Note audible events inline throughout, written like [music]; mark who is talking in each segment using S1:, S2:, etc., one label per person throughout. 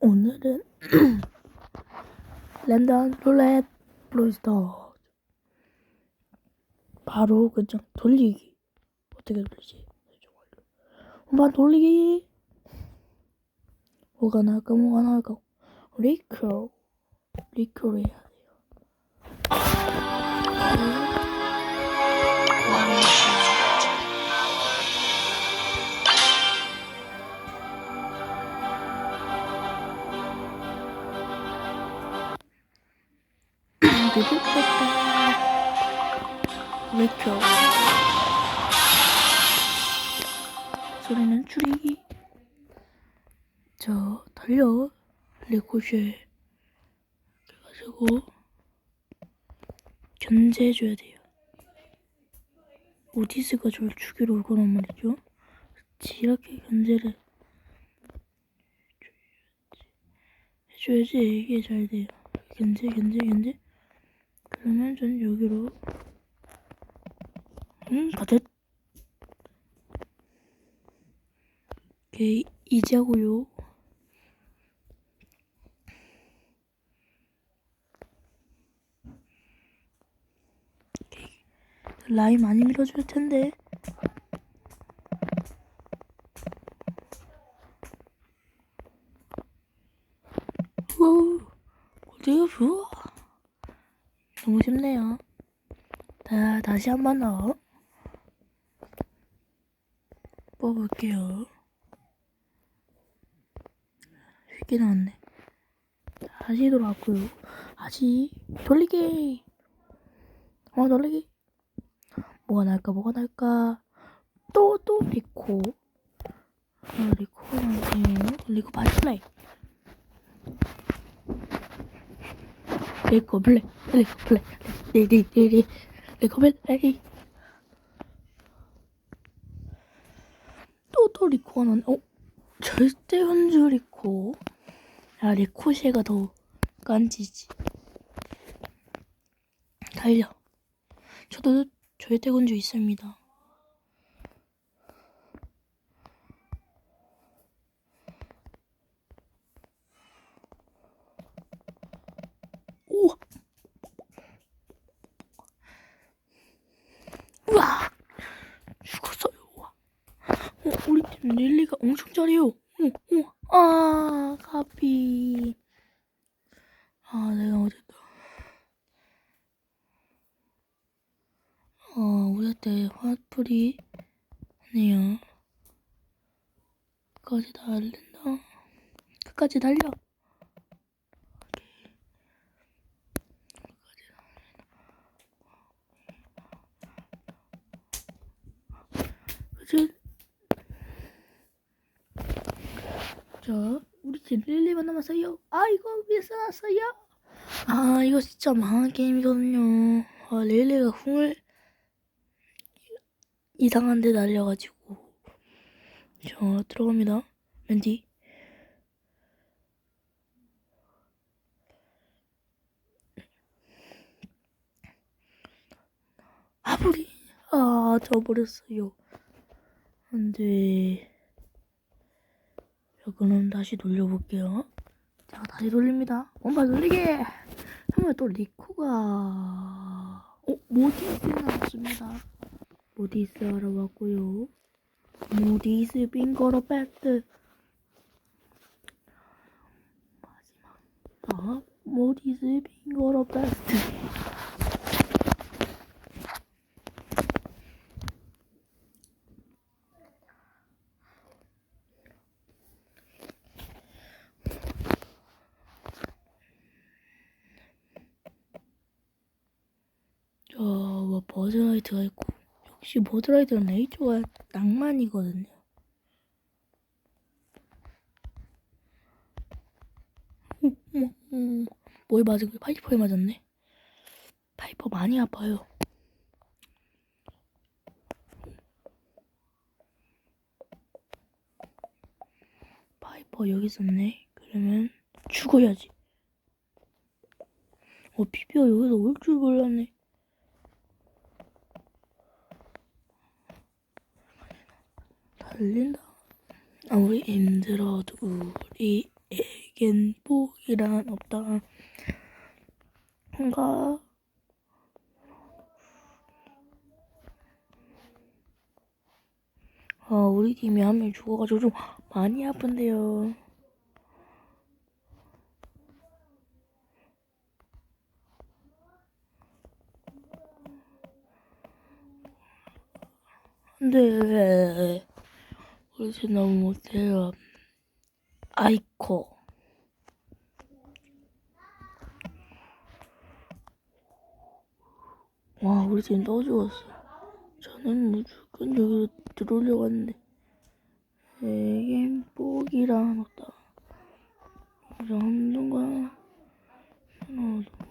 S1: 오늘은 [clears throat] 랜덤 룰렛 브롤스터 바로 그냥 돌리기. 어떻게 돌리지? 한번 돌리기. 뭐가 나을까 뭐가 나을까. 리크로 리크로 해야 돼요 리크로 소리는 줄이기 저 달려. 리코쉐. 그래가지고 견제해줘야 돼요. 오디스가 저를 죽이러 올 거란 말이죠. 이렇게 견제를 해줘야지. 이게 잘 돼요. 견제 견제 견제 그러면 전 여기로 음 가득 오케이 이제 하고요. 라인 많이 밀어줄 텐데 우와 어디가 좋아 너무 쉽네요 자 다시 한 번 더 뽑아볼게요. 쉽게 나왔네. 다시 돌아왔고요. 다시 돌리기! 어 돌리기! 뭐가 날까 뭐가 날까? 또 또 리코. 아 리코가 나네요. 리코 바플레이. 리코 플레이 리코 플레이. 리리리리 리코 플레이 또또 리코가 나네 어? 절대 현주 리코. 야 리코시가 더 깐지지. 달려. 저도 절대 군주 있습니다 오 우와 죽었어요 우와. 어, 우리 팀 릴리가 엄청 잘해요. 어, 어. 아 카피 아 내가 어쨌다 어 우리한테 화풀이 하네요. 끝까지 달린다. 끝까지 달려 오케이. 끝까지 달린다. 그치? 자, 우리 팀 릴리만 남았어요. 아, 이거 미스 났어요. 아, 이거 진짜 망한 게임이거든요. 아, 릴리가 궁을 이상한 데 날려가지고. 자, 들어갑니다. 맨디. 아무리, 아, 져버렸어요. 안 돼. 자, 그럼 다시 돌려볼게요. 자, 다시 돌립니다. 원발 돌리게! 한번 또 리코가, 어, 모디스 나왔습니다. 모디스 알아봤고요. 모디스 빙거로 배트. 마지막. 아, 모디스 빙거로 배트. 저, 뭐, 버드라이트가 있고. 역시 버드라이트는 레이저가 낭만이거든요. 어, 어머, 어머, 뭐에 맞은 거야? 파이퍼에 맞았네. 파이퍼 많이 아파요. 파이퍼 여기 있었네. 그러면 죽어야지. 어, 비비가 여기서 올 줄 몰랐네. 달린다. 아무리 힘들어도 우리에겐 포기란 없다. 뭔가 아 우리 팀이 한 명 죽어가지고 좀 많이 아픈데요. 안 돼 우리 팀 너무 못해요. 아이코. 와, 우리 팀 또 죽었어. 저는 무조건 여기로 들어오려고 했는데. 에겐 포기란 없다. 정도가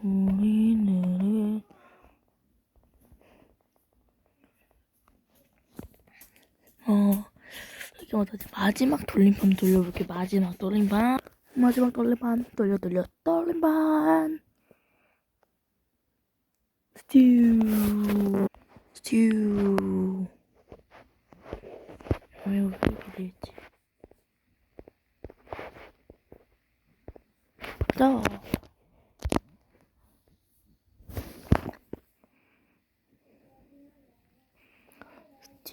S1: 우리는 어 못하지 마지막 돌림판 돌려볼게. 마지막 돌림판. 마지막 돌림판. 돌려 돌려. 돌림판. 스튜. 스튜. 왜 이렇게 되지? 자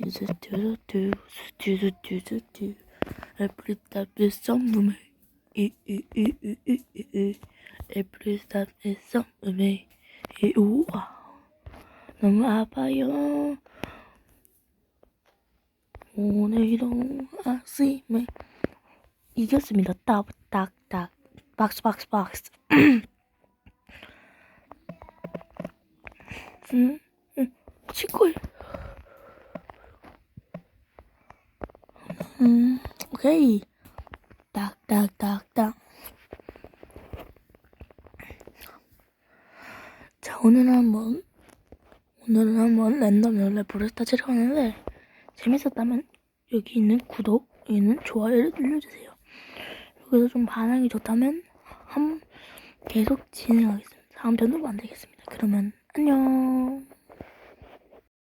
S1: 스튜 Every step is something 이이이이이이 Every step is something 이 우와 너무 아파요 오늘도 아침에 이겼습니다 딱딱딱 박스 박스 박스 응? 응 치골 음 오케이. 딱딱딱딱. 자 오늘은 한번 오늘은 한번 랜덤 연락 브레스타 촬영하는데 재밌었다면 여기 있는 구독 여기 있는 좋아요를 눌러주세요. 여기서 좀 반응이 좋다면 한 계속 진행하겠습니다. 다음 편도 만들겠습니다. 그러면 안녕